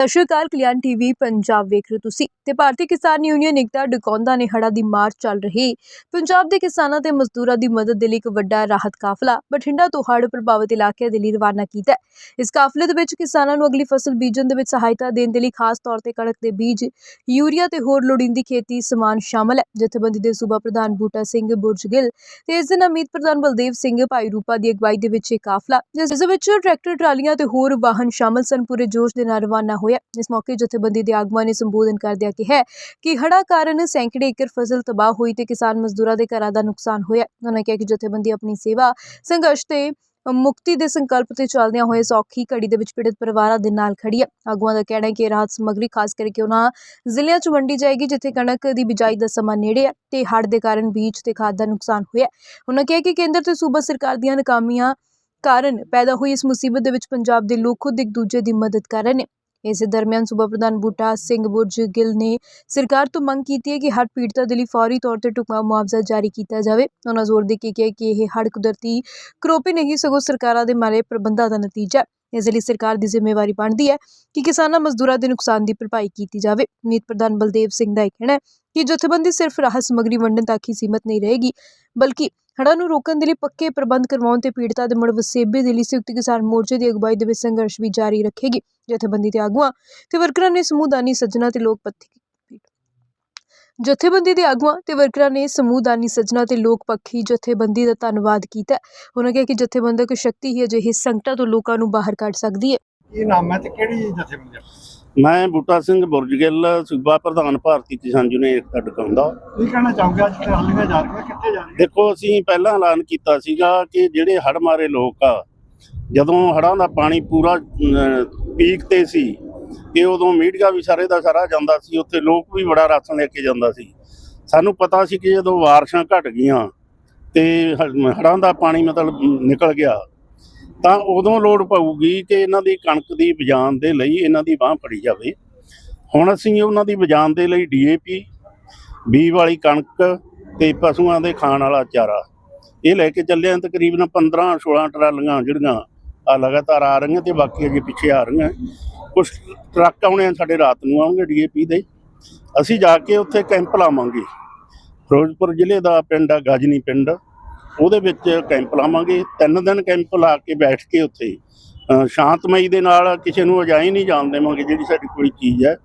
ਸਤਿ ਸ਼੍ਰੀ ਅਕਾਲ, ਕਲਿਆਣ ਟੀਵੀ, ਪੰਜਾਬ ਵੇਖ ਰਹੇ ਹੋ ਤੁਸੀਂ ਤੇ ਭਾਰਤੀ ਕਿਸਾਨ ਯੂਨੀਅਨ ਏਕਤਾ ਡਕੌਂਦਾ ਨੇ ਹੜ੍ਹਾਂ ਦੀ ਮਾਰ ਚੱਲ ਰਹੀ। ਪੰਜਾਬ ਦੇ ਕਿਸਾਨਾਂ ਤੇ ਮਜ਼ਦੂਰਾਂ ਦੀ ਮਦਦ ਦੇ ਲਈ ਇੱਕ ਵੱਡਾ ਰਾਹਤ ਕਾਫਲਾ ਬਠਿੰਡਾ ਤੋਂ ਹੜ੍ਹ ਪ੍ਰਭਾਵਿਤ ਇਲਾਕਿਆਂ ਦੇ ਲਈ ਰਵਾਨਾ ਕੀਤਾ ਇਸ ਕਾਫਲੇ ਦੇ ਵਿੱਚ ਕਿਸਾਨਾਂ ਨੂੰ ਅਗਲੀ ਫਸਲ ਬੀਜਣ ਦੇ ਵਿੱਚ ਸਹਾਇਤਾ ਦੇਣ ਦੇ ਲਈ ਖਾਸ ਤੌਰ ਤੇ ਕਣਕ ਦੇ ਬੀਜ, ਯੂਰੀਆ ਤੇ ਹੋਰ ਲੋੜੀਂਦੀ ਖੇਤੀ ਸਮਾਨ ਸ਼ਾਮਲ ਹੈ। ਜਥੇਬੰਦੀ ਦੇ ਸੂਬਾ ਪ੍ਰਧਾਨ ਬੂਟਾ ਸਿੰਘ ਬੁਰਜਗਿੱਲ ਤੇ ਇਸ ਦਿਨ ਅਮੀਤ ਪ੍ਰਧਾਨ ਬਲਦੇਵ ਸਿੰਘ ਭਾਈ ਰੂਪਾ ਦੀ ਅਗਵਾਈ ਦੇ ਵਿੱਚ ਇਹ ਕਾਫਲਾ, ਜਿਸ ਵਿੱਚ ਟਰੈਕਟਰ, ਟਰਾਲੀਆਂ ਤੇ ਹੋਰ ਵਾਹਨ ਸ਼ਾਮਲ ਸਨ। ਪੂਰੇ ਜੋਸ਼ ਦੇ ਨਾਲ ਰਵਾਨਾ ਹੋਇਆ। ਇਸ ਮੌਕੇ ਜਥੇਬੰਦੀ ਦੇ ਆਗੂਆਂ ਨੇ ਸੰਬੋਧਨ ਕਰਦਿਆਂ ਕਿਹਾ ਕਿ ਹੜ੍ਹਾਂ ਕਾਰਨ ਸੈਂਕੜੇ ਏਕੜ ਫਸਲ ਤਬਾਹ ਹੋਈ ਤੇ ਕਿਸਾਨ ਮਜ਼ਦੂਰਾਂ ਦੇ ਘਰਾਂ ਦਾ ਨੁਕਸਾਨ ਹੋਇਆ। ਉਹਨਾਂ ਕਿਹਾ ਕਿ ਜਥੇਬੰਦੀ ਆਪਣੀ ਸੇਵਾ, ਸੰਘਰਸ਼ ਤੇ ਮੁਕਤੀ ਦੇ ਸੰਕਲਪ ਤੇ ਚੱਲਦਿਆਂ ਹੋਏ ਸੌਖੀ ਘੜੀ ਦੇ ਵਿੱਚ ਪੀੜਤ ਪਰਿਵਾਰਾਂ ਦੇ ਨਾਲ ਖੜੀ ਹੈ ਆਗੂਆਂ ਦਾ ਕਹਿਣਾ ਹੈ ਕਿ ਰਾਹਤ ਸਮੱਗਰੀ, ਖਾਸ ਕਰਕੇ ਉਹਨਾਂ ਜ਼ਿਲ੍ਹਿਆਂ 'ਚ ਵੰਡੀ ਜਾਏਗੀ, ਜਿੱਥੇ ਕਣਕ ਦੀ ਬਿਜਾਈ ਦਾ ਸਮਾਂ ਨੇੜੇ ਹੈ ਤੇ ਹੜ੍ਹ ਦੇ ਕਾਰਨ ਬੀਜ ਤੇ ਖਾਦ ਦਾ ਨੁਕਸਾਨ ਹੋਇਆ। ਉਹਨਾਂ ਕਿਹਾ ਕਿ ਕੇਂਦਰ ਤੇ ਸੂਬਾ ਸਰਕਾਰ ਦੀਆਂ ਨਾਕਾਮੀਆਂ ਕਾਰਨ ਪੈਦਾ ਹੋਈ ਇਸ ਮੁਸੀਬਤ ਦੇ ਵਿੱਚ ਪੰਜਾਬ ਦੇ ਲੋਕ ਖੁਦ ਇੱਕ ਦੂਜੇ ਦੀ ਮਦਦ ਕਰ ਰਹੇ ਨੇ। ਇਸੇ ਦਰਮਿਆਨ ਸੂਬਾ ਪ੍ਰਧਾਨ ਬੂਟਾ ਸਿੰਘ ਬੁਰਜ ਗਿੱਲ ਨੇ ਸਰਕਾਰ ਤੋਂ ਮੰਗ ਕੀਤੀ ਹੈ ਕਿ ਹੜ੍ਹ ਪੀੜਤਾਂ ਦੇ ਲਈ ਫੌਰੀ ਤੌਰ ਤੇ ਢੁਕਵਾਂ ਮੁਆਵਜ਼ਾ ਜਾਰੀ ਕੀਤਾ ਜਾਵੇ। ਉਹਨਾਂ ਜ਼ੋਰ ਦੇ ਕੇ ਕਿਹਾ ਕਿ ਇਹ ਹੜ੍ਹ ਕੁਦਰਤੀ ਕਰੋਪੀ ਨਹੀਂ, ਸਗੋਂ ਸਰਕਾਰਾਂ ਦੇ ਮਾਰੇ ਪ੍ਰਬੰਧਾਂ ਦਾ ਨਤੀਜਾ। ਹੈ ਇਸ ਲਈ ਸਰਕਾਰ ਦੀ ਜ਼ਿੰਮੇਵਾਰੀ ਬਣਦੀ ਹੈ ਕਿ ਕਿਸਾਨਾਂ ਮਜ਼ਦੂਰਾਂ ਦੇ ਨੁਕਸਾਨ ਦੀ ਭਰਪਾਈ ਕੀਤੀ ਜਾਵੇ। ਨੀਤ ਪ੍ਰਧਾਨ ਬਲਦੇਵ ਸਿੰਘ ਦਾ ਇਹ ਕਹਿਣਾ ਹੈ ਕਿ ਜਥੇਬੰਦੀ ਸਿਰਫ ਰਾਹਤ ਸਮੱਗਰੀ ਵੰਡਣ ਤੱਕ ਹੀ ਸੀਮਤ ਨਹੀਂ ਰਹੇਗੀ, ਬਲਕਿ ਹੜ੍ਹਾਂ ਨੂੰ ਰੋਕਣ ਦੇ ਲਈ ਪੱਕੇ ਪ੍ਰਬੰਧ ਕਰਵਾਉਣ ਤੇ ਪੀੜਤਾਂ ਦੇ ਮੁੜ ਵਸੇਬੇ ਦੇ ਲਈ ਸੰਯੁਕਤ ਕਿਸਾਨ ਮੋਰਚੇ ਦੀ ਅਗਵਾਈ ਦੇ ਵਿੱਚ ਸੰਘਰਸ਼ ਵੀ ਜਾਰੀ ਰੱਖੇਗੀ। ਜਥੇਬੰਦੀ ਦੇ ਆਗੂਆਂ, ਤੇ ਵਰਕਰਾਂ ਨੇ ਸਮੂਹਦਾਨੀ ਸੱਜਣਾ ਤੇ ਲੋਕ ਪੱਖੀ ਜਥੇਬੰਦੀ ਦੇ ਆਗੂਆਂ ਤੇ ਵਰਕਰਾਂ ਨੇ ਸਮੂਹਦਾਨੀ ਸੱਜਣਾ ਤੇ ਲੋਕ ਪੱਖੀ ਜਥੇਬੰਦੀ ਦਾ ਧੰਨਵਾਦ ਕੀਤਾ। ਉਹਨਾਂ ਕਿਹਾ ਕਿ ਜਥੇਬੰਦਕ ਸ਼ਕਤੀ ਹੀ ਅਜਿਹੇ ਸੰਕਟਾਂ ਤੋਂ ਲੋਕਾਂ ਨੂੰ ਬਾਹਰ ਕੱਢ ਸਕਦੀ ਹੈ। ਕੀ ਨਾਮ ਹੈ ਤੇ ਕਿਹੜੀ ਜਥੇਬੰਦੀ ਮੈਂ ਬੂਟਾ ਸਿੰਘ ਬੁਰਜਗਿੱਲ ਸੂਬਾ ਪ੍ਰਧਾਨ ਭਾਰਤੀ ਕਿਸਾਨ ਯੂਨੀਅਨ ਏਕਤਾ ਡਕਾਉਂਦਾ ਕੀ ਕਹਿਣਾ ਚਾਹੋਗੇ ਅੱਜ ਟਰਾਲੀਆਂ ਜਾ ਰਹੀਆਂ ਕਿੱਥੇ ਜਾ ਰਹੀਆਂ? ਦੇਖੋ ਅਸੀਂ ਪਹਿਲਾਂ ਐਲਾਨ ਕੀਤਾ ਸੀਗਾ ਕਿ ਜਿਹੜੇ ਹੜ੍ਹ ਮਾਰੇ ਲੋਕ ਆ ਜਦੋਂ ਹੜ੍ਹਾਂ ਦਾ ਪਾਣੀ ਪੂਰਾ ਪੀਕ ਤੇ ਸੀ ਕਿ ਉਦੋਂ ਮੀਡੀਆ ਵੀ ਸਾਰੇ ਦਾ ਸਾਰਾ ਜਾਂਦਾ ਸੀ ਉੱਥੇ ਲੋਕ ਵੀ ਬੜਾ ਰਾਸ਼ਨ ਲੈ ਕੇ ਜਾਂਦਾ ਸੀ। ਸਾਨੂੰ ਪਤਾ ਸੀ ਕਿ ਜਦੋਂ ਬਾਰਿਸ਼ਾਂ ਘਟ ਗਈਆਂ ਤੇ ਹ- ਹੜ੍ਹਾਂ ਦਾ ਪਾਣੀ ਮਤਲਬ ਨਿਕਲ ਗਿਆ ਤਾਂ ਉਦੋਂ ਲੋੜ ਪਊਗੀ ਕਿ ਇਹਨਾਂ ਦੀ ਕਣਕ ਦੀ ਬਜਾਨ ਦੇ ਲਈ ਇਹਨਾਂ ਦੀ ਬਾਹ ਫੜੀ ਜਾਵੇ। ਹੁਣ ਅਸੀਂ ਉਹਨਾਂ ਦੀ ਬਜਾਨ ਦੇ ਲਈ ਡੀਏਪੀ, ਬੀ ਵਾਲੀ ਕਣਕ ਤੇ ਪਸ਼ੂਆਂ ਦੇ ਖਾਣ ਵਾਲਾ ਚਾਰਾ। ਇਹ ਲੈ ਕੇ ਚੱਲੇ ਹਾਂ ਤਕਰੀਬਨ 15 16 ਟਰਾਲੀਆਂ ਜਿਹੜੀਆਂ ਆ ਲਗਾਤਾਰ ਆ ਰਹੀਆਂ ਤੇ ਬਾਕੀ ਅਜੇ ਪਿੱਛੇ ਆ ਰਹੀਆਂ। ਕੁਝ ਟਰੱਕ ਆਉਣੇ ਆ, ਸਾਡੇ ਰਾਤ ਨੂੰ ਆਉਣਗੇ ਡੀਏਪੀ ਦੇ। ਅਸੀਂ ਜਾ ਕੇ ਉੱਥੇ ਕੈਂਪ ਲਾਵਾਂਗੇ। ਫਿਰੋਜ਼ਪੁਰ ਜ਼ਿਲ੍ਹੇ ਦਾ ਪਿੰਡ ਆ, ਗਾਜਨੀ ਪਿੰਡ। ਉਹਦੇ ਵਿੱਚ ਕੈਂਪ ਲਾਵਾਂਗੇ। ਤਿੰਨ ਦਿਨ ਕੈਂਪ ਲਾ ਕੇ ਬੈਠ ਕੇ ਉੱਥੇ ਸ਼ਾਂਤਮਈ ਦੇ ਨਾਲ ਕਿਸੇ ਨੂੰ ਅਜਾਈ ਨਹੀਂ ਜਾਣ ਦੇਵਾਂਗੇ, ਜਿਹੜੀ ਸਾਡੀ ਕੋਈ ਚੀਜ਼ ਹੈ।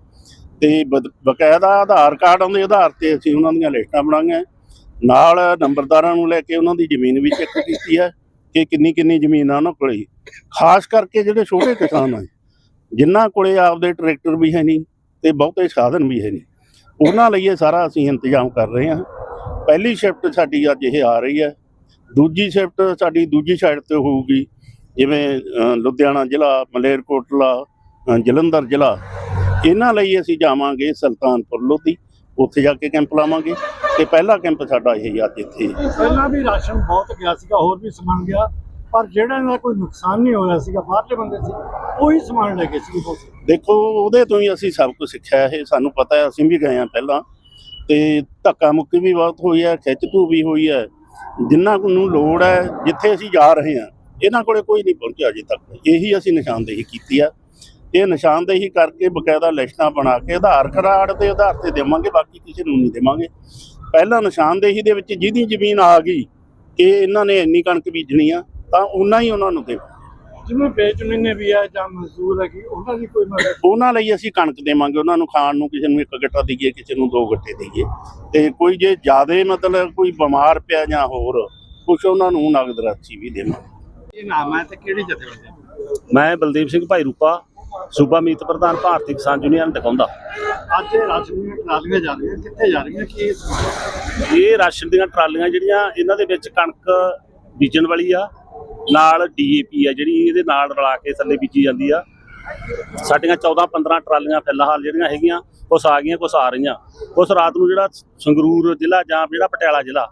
ਤੇ ਬਕਾਇਦਾ ਆਧਾਰ ਕਾਰਡਾਂ ਦੇ ਆਧਾਰ ਤੇ ਅਸੀਂ ਉਹਨਾਂ ਦੀਆਂ ਲਿਸਟਾਂ ਬਣਾਈਆਂ। ਨਾਲ ਨੰਬਰਦਾਰਾਂ ਨੂੰ ਲੈ ਕੇ ਉਹਨਾਂ ਦੀ ਜ਼ਮੀਨ ਵੀ ਚੈੱਕ ਕੀਤੀ ਹੈ ਕਿ ਕਿੰਨੀ ਕਿੰਨੀ ਜ਼ਮੀਨ ਆ ਉਹਨਾਂ ਕੋਲੇ। ਖਾਸ ਕਰਕੇ ਜਿਹੜੇ ਛੋਟੇ ਕਿਸਾਨ ਆ, ਜਿਨ੍ਹਾਂ ਕੋਲੇ ਆਪਦੇ ਟਰੈਕਟਰ ਵੀ ਹੈ ਨਹੀਂ ਤੇ ਬਹੁਤੇ ਸਾਧਨ ਵੀ ਹੈ ਨਹੀਂ। ਉਹਨਾਂ ਲਈ ਇਹ ਸਾਰਾ ਅਸੀਂ ਇੰਤਜ਼ਾਮ ਕਰ ਰਹੇ ਹਾਂ। ਪਹਿਲੀ ਸ਼ਿਫਟ ਸਾਡੀ ਅੱਜ ਇਹ ਆ ਰਹੀ ਹੈ। ਦੂਜੀ ਸ਼ਿਫਟ ਸਾਡੀ ਦੂਜੀ ਸਾਈਡ ਤੇ ਹੋਊਗੀ ਜਿਵੇਂ ਲੁਧਿਆਣਾ ਜ਼ਿਲ੍ਹਾ ਮਲੇਰਕੋਟਲਾ ਜਲੰਧਰ ਜ਼ਿਲ੍ਹਾ। ਇਹਨਾਂ ਲਈ ਅਸੀਂ ਜਾਵਾਂਗੇ ਸੁਲਤਾਨਪੁਰ ਲੋਧੀ। ਉੱਥੇ ਜਾ ਕੇ ਕੈਂਪ ਲਾਵਾਂਗੇ। ਤੇ ਪਹਿਲਾ ਕੈਂਪ ਸਾਡਾ ਇਹ ਅੱਜ ਇੱਥੇ। ਪਹਿਲਾਂ ਵੀ ਰਾਸ਼ਨ ਬਹੁਤ ਗਿਆ ਸੀਗਾ ਹੋਰ ਵੀ ਸਮਾਨ ਗਿਆ। ਪਰ ਜਿਹੜਾ ਇਹਨਾਂ ਕੋਈ ਨੁਕਸਾਨ ਨਹੀਂ ਹੋਇਆ ਸੀਗਾ ਬਾਹਰਲੇ ਬੰਦੇ ਸੀ ਉਹੀ ਸਮਾਨ ਲੈ ਗਏ ਸੀ। ਦੇਖੋ ਉਹਦੇ ਤੋਂ ਹੀ ਅਸੀਂ ਸਭ ਕੁਝ ਸਿੱਖਿਆ ਇਹ। ਸਾਨੂੰ ਪਤਾ ਹੈ ਅਸੀਂ ਵੀ ਗਏ ਹਾਂ ਪਹਿਲਾਂ। ਤੇ ਧੱਕਾ ਮੁੱਕੀ ਵੀ ਬਹੁਤ ਹੋਈ ਹੈ ਖਿੱਚ ਧੂ ਵੀ ਹੋਈ ਹੈ। ਜਿੰਨਾ ਨੂੰ ਲੋੜ ਹੈ, ਜਿੱਥੇ ਅਸੀਂ ਜਾ ਰਹੇ ਹਾਂ, ਇਹਨਾਂ ਕੋਲੇ ਕੋਈ ਨਹੀਂ ਪਹੁੰਚਿਆ ਅਜੇ ਤੱਕ। ਇਹੀ ਅਸੀਂ ਨਿਸ਼ਾਨਦੇਹੀ ਕੀਤੀ ਆ। ਇਹ ਨਿਸ਼ਾਨਦੇਹੀ ਕਰਕੇ ਬਕਾਇਦਾ ਲਿਸਟਾਂ ਬਣਾ ਕੇ ਆਧਾਰ ਕਾਰਡ ਦੇ ਆਧਾਰ ਤੇ ਦੇਵਾਂਗੇ, ਬਾਕੀ ਕਿਸੇ ਨੂੰ ਨਹੀਂ ਦੇਵਾਂਗੇ। ਪਹਿਲਾਂ ਨਿਸ਼ਾਨਦੇਹੀ ਦੇ ਵਿੱਚ ਜਿਹਦੀ ਜ਼ਮੀਨ ਆ ਗਈ ਕਿ ਇਹਨਾਂ ਨੇ ਇੰਨੀ ਕਣਕ ਬੀਜਣੀ ਆ, ਤਾਂ ਉਹਨਾਂ ਹੀ ਉਹਨਾਂ ਨੂੰ ਦੇਵਾਂਗੇ। ਜਿਵੇਂ ਬੇਜ਼ਮੀਨੇ ਵੀ ਹੈ ਜਾਂ ਮਜ਼ਦੂਰ ਹੈਗੀ ਉਹਨਾਂ ਦੀ ਕੋਈ ਮਦਦ ਉਹਨਾਂ ਲਈ ਅਸੀਂ ਕਣਕ ਦੇਵਾਂਗੇ ਉਹਨਾਂ ਨੂੰ ਖਾਣ ਨੂੰ ਕਿਸੇ ਨੂੰ ਇੱਕ ਗੱਟਾ ਦਈਏ ਕਿਸੇ ਨੂੰ ਦੋ ਗੱਟੇ ਦਈਏ। ਤੇ ਕੋਈ ਜੇ ਜ਼ਿਆਦੇ ਮਤਲਬ ਕੋਈ ਬਿਮਾਰ ਪਿਆ ਜਾਂ ਹੋਰ ਕੁਛ ਉਹਨਾਂ ਨੂੰ ਨਗਦ ਰਾਸ਼ੀ ਵੀ ਦੇਵਾਂਗੇ। ਕੀ ਨਾਮ ਹੈ ਤੇ ਕਿਹੜੀ ਜਥੇਬੰਦੀ ਆ? ਮੈਂ ਬਲਦੀਪ ਸਿੰਘ ਭਾਈ ਰੂਪਾ ਸੂਬਾ ਮੀਤ ਪ੍ਰਧਾਨ ਭਾਰਤੀ ਕਿਸਾਨ ਯੂਨੀਅਨ ਟਕਾਉਂਦਾ ਅੱਜ ਇਹ ਰਾਸ਼ਨ ਦੀਆਂ ਟਰਾਲੀਆਂ ਜਾ ਰਹੀਆਂ ਕਿੱਥੇ ਜਾ ਰਹੀਆਂ ਕੀ ਇਹ ਰਾਸ਼ਨ ਦੀਆਂ ਟਰਾਲੀਆਂ ਜਿਹੜੀਆਂ ਇਹਨਾਂ ਦੇ ਵਿੱਚ ਕਣਕ ਬੀਜਣ ਵਾਲੀ ਆ ਨਾਲ ਡੀਏਪੀ ਆ ਜਿਹੜੀ ਇਹਦੇ ਨਾਲ ਰਲਾ ਕੇ ਥੱਲੇ ਬੀਜੀ ਜਾਂਦੀ ਆ। ਸਾਡੀਆਂ 14 15 ਟਰਾਲੀਆਂ ਫਿਲਹਾਲ ਜਿਹੜੀਆਂ ਹੈਗੀਆਂ ਕੁਛ ਆ ਗਈਆਂ, ਕੁਛ ਆ ਰਹੀਆਂ। ਕੁਛ ਰਾਤ ਨੂੰ ਜਿਹੜਾ ਸੰਗਰੂਰ ਜ਼ਿਲ੍ਹਾ ਜਾਂ ਜਿਹੜਾ ਪਟਿਆਲਾ ਜ਼ਿਲ੍ਹਾ,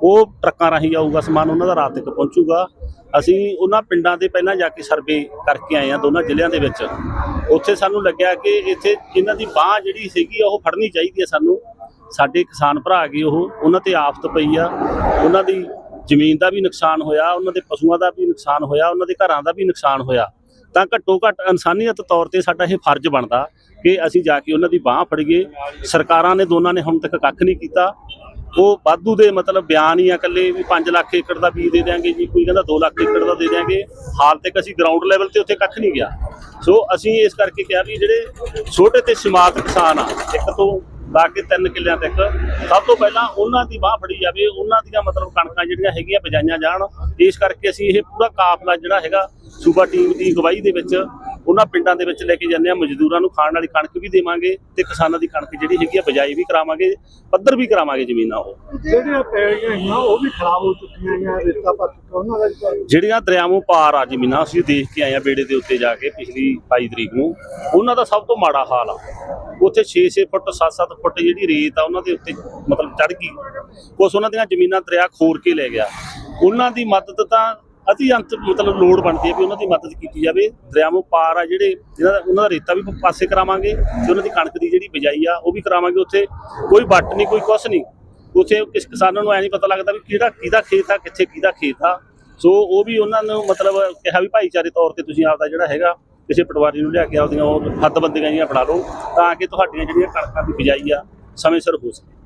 ਉਹ ਟਰੱਕਾਂ ਰਾਹੀਂ ਆਊਗਾ, ਸਮਾਨ ਉਹਨਾਂ ਦਾ ਰਾਤ ਤੱਕ ਪਹੁੰਚੂਗਾ। ਅਸੀਂ ਉਹਨਾਂ ਪਿੰਡਾਂ ਦੇ ਪਹਿਲਾਂ ਜਾ ਕੇ ਸਰਵੇ ਕਰਕੇ ਆਏ ਆ ਦੋਨਾਂ ਜ਼ਿਲ੍ਹਿਆਂ ਦੇ ਵਿੱਚ। ਉੱਥੇ ਸਾਨੂੰ ਲੱਗਿਆ ਕਿ ਇੱਥੇ ਇਹਨਾਂ ਦੀ ਬਾਹ ਜਿਹੜੀ ਸੀਗੀ, ਉਹ ਫੜਨੀ ਚਾਹੀਦੀ ਹੈ ਸਾਨੂੰ। ਸਾਡੇ ਕਿਸਾਨ ਭਰਾ ਗਏ ਉਹ, ਉਹਨਾਂ ਤੇ ਆਫਤ ਪਈ ਆ। ਉਹਨਾਂ ਦੀ ਜ਼ਮੀਨ ਦਾ ਵੀ ਨੁਕਸਾਨ ਹੋਇਆ, ਉਹਨਾਂ ਦੇ ਪਸ਼ੂਆਂ ਦਾ ਵੀ ਨੁਕਸਾਨ ਹੋਇਆ, ਉਹਨਾਂ ਦੇ ਘਰਾਂ ਦਾ ਵੀ ਨੁਕਸਾਨ ਹੋਇਆ, ਤਾਂ ਘੱਟੋ ਘੱਟ ਇਨਸਾਨੀਅਤ ਤੌਰ ਤੇ ਸਾਡਾ ਇਹ ਫਰਜ਼ ਬਣਦਾ ਕਿ ਅਸੀਂ ਜਾ ਕੇ ਉਹਨਾਂ ਦੀ ਬਾਹ ਫੜੀਏ। ਸਰਕਾਰਾਂ ਨੇ ਦੋਨਾਂ ਨੇ ਹੁਣ ਤੱਕ ਕੱਖ ਨਹੀਂ ਕੀਤਾ। ਉਹ ਵਾਧੂ ਦੇ ਮਤਲਬ ਬਿਆਨ ਹੀ ਆ ਇਕੱਲੇ ਵੀ 5 ਲੱਖ ਏਕੜ ਦਾ ਬੀਜ ਦੇ ਦਿਆਂਗੇ ਜੀ, ਕੋਈ ਕਹਿੰਦਾ 2 ਲੱਖ ਏਕੜ ਦਾ ਦੇ ਦਿਆਂਗੇ। ਹਾਲ ਤੱਕ ਅਸੀਂ ਗਰਾਊਂਡ ਲੈਵਲ ਤੇ ਉੱਥੇ ਕੱਖ ਨਹੀਂ ਗਿਆ। ਸੋ ਅਸੀਂ ਇਸ ਕਰਕੇ ਕਿਹਾ ਵੀ ਜਿਹੜੇ ਛੋਟੇ ਤੇ ਸਮਾਰਟ ਕਿਸਾਨ ਆ, ਇੱਕ ਤੋਂ ਲਾ ਕੇ ਤਿੰਨ ਕਿੱਲਿਆਂ ਤੱਕ। ਸਭ ਤੋਂ ਪਹਿਲਾਂ ਉਹਨਾਂ ਦੀ ਬਾਹ ਫੜੀ ਜਾਵੇ, ਉਹਨਾਂ ਦੀਆਂ ਮਤਲਬ ਕਣਕਾਂ ਜਿਹੜੀਆਂ ਹੈਗੀਆਂ ਬਜਾਈਆਂ ਜਾਣ। ਇਸ ਕਰਕੇ ਅਸੀਂ ਇਹ ਪੂਰਾ ਕਾਫਲਾ ਜਿਹੜਾ ਹੈਗਾ ਸੂਬਾ ਟੀਮ ਦੀ ਅਗਵਾਈ ਦੇ ਵਿੱਚ ਉਹਨਾਂ ਪਿੰਡਾਂ ਦੇ ਵਿੱਚ ਲੈ ਕੇ ਜਾਂਦੇ ਆ ਮਜ਼ਦੂਰਾਂ ਨੂੰ ਖਾਣ ਵਾਲੀ ਕਣਕ ਵੀ ਦੇਵਾਂਗੇ ਤੇ ਕਿਸਾਨਾਂ ਦੀ ਕਣਕ ਜਿਹੜੀ ਹੈਗੀ ਆ ਬਜਾਈ ਵੀ ਕਰਾਵਾਂਗੇ ਪੱਧਰ ਵੀ ਕਰਾਵਾਂਗੇ ਜ਼ਮੀਨਾਂ ਉਹ। ਜਿਹੜੀਆਂ ਪੈੜੀਆਂ ਹੈਗੀਆਂ ਉਹ ਵੀ ਖਰਾਬ ਹੋ ਚੁੱਕੀਆਂ ਹੈਗੀਆਂ ਰੇਤਾ ਚੁੱਕਾ ਉਹਨਾਂ ਦਾ ਜਿਹੜੀਆਂ ਦਰਿਆਵਾਂ ਪਾਰ ਆ ਜ਼ਮੀਨਾਂ ਅਸੀਂ ਦੇਖ ਕੇ ਆਏ ਆ ਬੇੜੇ ਦੇ ਉੱਤੇ ਜਾ ਕੇ ਪਿਛਲੀ 22 ਤਰੀਕ ਨੂੰ। ਉਹਨਾਂ ਦਾ ਸਭ ਤੋਂ ਮਾੜਾ ਹਾਲ ਆ। ਉੱਥੇ 6-6 ਫੁੱਟ 7-7 ਫੁੱਟ ਜਿਹੜੀ ਰੇਤ ਆ ਉਹਨਾਂ ਦੇ ਉੱਤੇ ਮਤਲਬ ਚੜ ਗਈ। ਕੁਛ ਉਹਨਾਂ ਦੀਆਂ ਜ਼ਮੀਨਾਂ ਦਰਿਆ ਖੋਰ ਕੇ ਲੈ ਗਿਆ। ਉਹਨਾਂ ਦੀ ਮਦਦ ਤਾਂ ਅਤੀ ਅੰਤ ਮਤਲਬ ਲੋੜ ਬਣਦੀ ਹੈ ਵੀ ਉਹਨਾਂ ਦੀ ਮਦਦ ਕੀਤੀ ਜਾਵੇ। ਦਰਿਆਵਾਂ ਪਾਰ ਆ ਜਿਹੜੇ ਜਿਹਨਾਂ ਦਾ ਉਹਨਾਂ ਦਾ ਰੇਤਾ ਵੀ ਪਾਸੇ ਕਰਾਵਾਂਗੇ ਤੇ ਉਹਨਾਂ ਦੀ ਕਣਕ ਦੀ ਜਿਹੜੀ ਬਿਜਾਈ ਆ, ਉਹ ਵੀ ਕਰਾਵਾਂਗੇ ਉੱਥੇ। ਕੋਈ ਵੱਟ ਨਹੀਂ, ਕੋਈ ਕੁਛ ਨਹੀਂ। ਉੱਥੇ ਕਿਸ ਕਿਸਾਨਾਂ ਨੂੰ ਐ ਨਹੀਂ ਪਤਾ ਲੱਗਦਾ ਵੀ ਕਿਹੜਾ ਕਿਹਦਾ ਖੇਤ ਆ, ਕਿੱਥੇ ਕਿਹਦਾ ਖੇਤ ਆ। ਸੋ ਉਹ ਵੀ ਉਹਨਾਂ ਨੂੰ ਮਤਲਬ ਕਿਹਾ ਵੀ ਭਾਈਚਾਰੇ ਤੌਰ ਤੇ ਤੁਸੀਂ ਆਪਦਾ ਜਿਹੜਾ ਹੈਗਾ, ਕਿਸੇ ਪਟਵਾਰੀ ਨੂੰ ਲਿਆ ਕੇ ਆਪਦੀਆਂ ਉਹ ਹੱਦਬੰਦੀਆਂ ਜੀਆਂ ਬਣਾ ਲਓ, ਤਾਂ ਕਿ ਤੁਹਾਡੀਆਂ ਜਿਹੜੀਆਂ ਕਣਕਾਂ ਦੀ ਬਿਜਾਈ ਆ, ਸਮੇਂ ਸਿਰ ਹੋ ਸਕੇ।